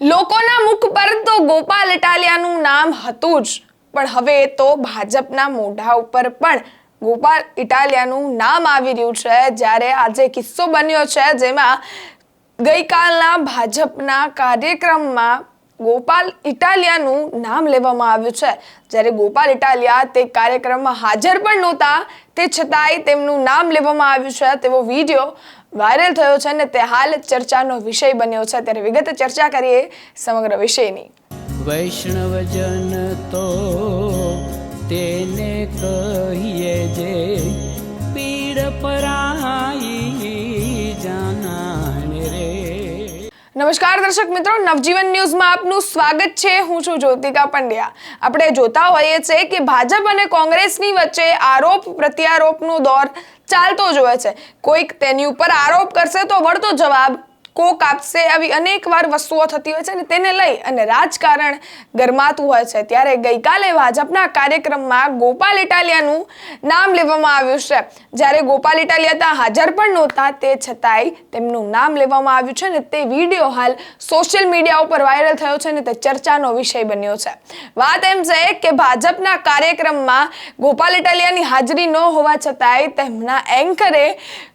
લોકોના મુખ પર તો ગોપાલ ઇટાલિયાનું નામ હતું જ. પણ હવે તો ભાજપના મોઢા ઉપર પણ ગોપાલ ઇટાલિયાનું નામ આવી રહ્યું છે. જ્યારે આજે કિસ્સો બન્યો છે જેમાં ગઈકાલના ભાજપના કાર્યક્રમમાં ગોપાલ ઇટાલિયાનું નામ લેવામાં આવ્યું છે. જ્યારે ગોપાલ ઇટાલિયા તે કાર્યક્રમમાં હાજર પણ નહોતા, તે છતાંય તેમનું નામ લેવામાં આવ્યું છે. તેવો વીડિયો વાયરલ થયો છે અને તે હાલ ચર્ચાનો વિષય બન્યો છે. ત્યારે વિગતે ચર્ચા કરીએ સમગ્ર વિષયની. વૈષ્ણવજન તો તેને કહીએ જે પીડ પરાઈ નમસ્કાર દર્શક મિત્રો, નવજીવન ન્યૂઝમાં આપનું સ્વાગત છે. હું છું જ્યોતિકા પંડ્યા. આપણે જોતા હોઈએ છીએ કે ભાજપ અને કોંગ્રેસની વચ્ચે આરોપ, પ્રત્યારોપનો દોર ચાલતો જ હોય છે. કોઈક તેની ઉપર આરોપ કરશે તો વળતો જવાબ કોક આપશે આવી અનેક વાર વસ્તુઓ થતી હોય છે અને તેને લઈ અને રાજકારણ ગરમાતું હોય છે. ત્યારે ગઈકાલે ભાજપના કાર્યક્રમમાં ગોપાલ ઇટાલિયાનું નામ લેવામાં આવ્યું છે. જ્યારે ગોપાલ ઇટાલિયા ત્યાં હાજર પણ નહોતા, તે છતાંય તેમનું નામ લેવામાં આવ્યું છે ને તે વીડિયો હાલ સોશિયલ મીડિયા ઉપર વાયરલ થયો છે અને તે ચર્ચાનો વિષય બન્યો છે. વાત એમ છે કે ભાજપના કાર્યક્રમમાં ગોપાલ ઇટાલિયાની હાજરી ન હોવા છતાંય તેમના એન્કરે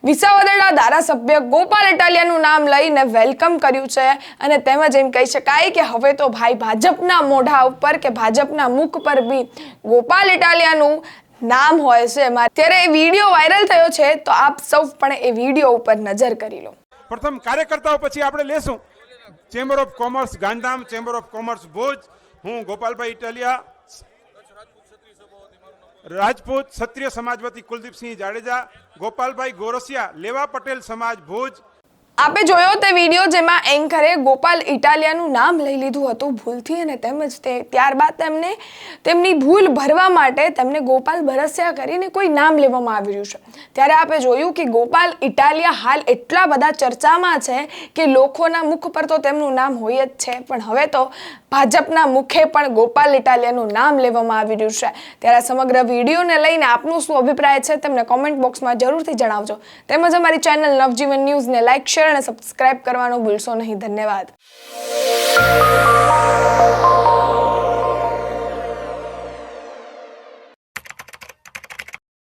વિસાવદરના ધારાસભ્ય ગોપાલ ઇટાલિયાનું નામ લઈને વેલકમ કર્યું છે અને તેમજ એમ કહી શકાય કે હવે તો ભાઈ ભાજપના મોઢા ઉપર કે ભાજપના મુખ પર બી ગોપાલ ઇટાલિયાનું નામ હોય છે એમાં. ત્યારે એ વીડિયો વાયરલ થયો છે તો આપ સૌ પણ એ વીડિયો ઉપર નજર કરી લો. પ્રથમ કાર્યકર્તાઓ પછી આપણે લેશું. Chamber of commerce Gandhidham chamber of commerce Bhuj. હું ગોપાલભાઈ ઇટાલિયા. રાજપૂત, ક્ષત્રિય સમાજવતી કુલદીપસિંહ જાડેજા. ગોપાલભાઈ ગોરસિયા, લેવા પટેલ સમાજ ભુજ. આપે જોયો તે વીડિયો જેમાં એન્કરે ગોપાલ ઇટાલિયાનું નામ લઈ લીધું હતું ભૂલથી અને તેમજ તે ત્યારબાદ તેમને તેમની ભૂલ ભરવા માટે તેમને ગોપાલ ભરસ્યા કરીને કોઈ નામ લેવામાં આવી રહ્યું છે. ત્યારે આપે જોયું કે ગોપાલ ઇટાલિયા હાલ એટલા બધા ચર્ચામાં છે કે લોકોના મુખ પર તો તેમનું નામ હોય જ છે, પણ હવે તો ભાજપના મુખે પણ ગોપાલ ઇટાલિયાનું નામ લેવામાં આવી રહ્યું છે. ત્યારે સમગ્ર વિડીયોને લઈને આપનું શું અભિપ્રાય છે, તેમને કોમેન્ટ બોક્સમાં જરૂરથી જણાવજો. તેમજ અમારી ચેનલ નવજીવન ન્યૂઝને લાઇક શેર અને સબસ્ક્રાઇબ કરવાનું ભૂલશો નહીં. ધન્યવાદ.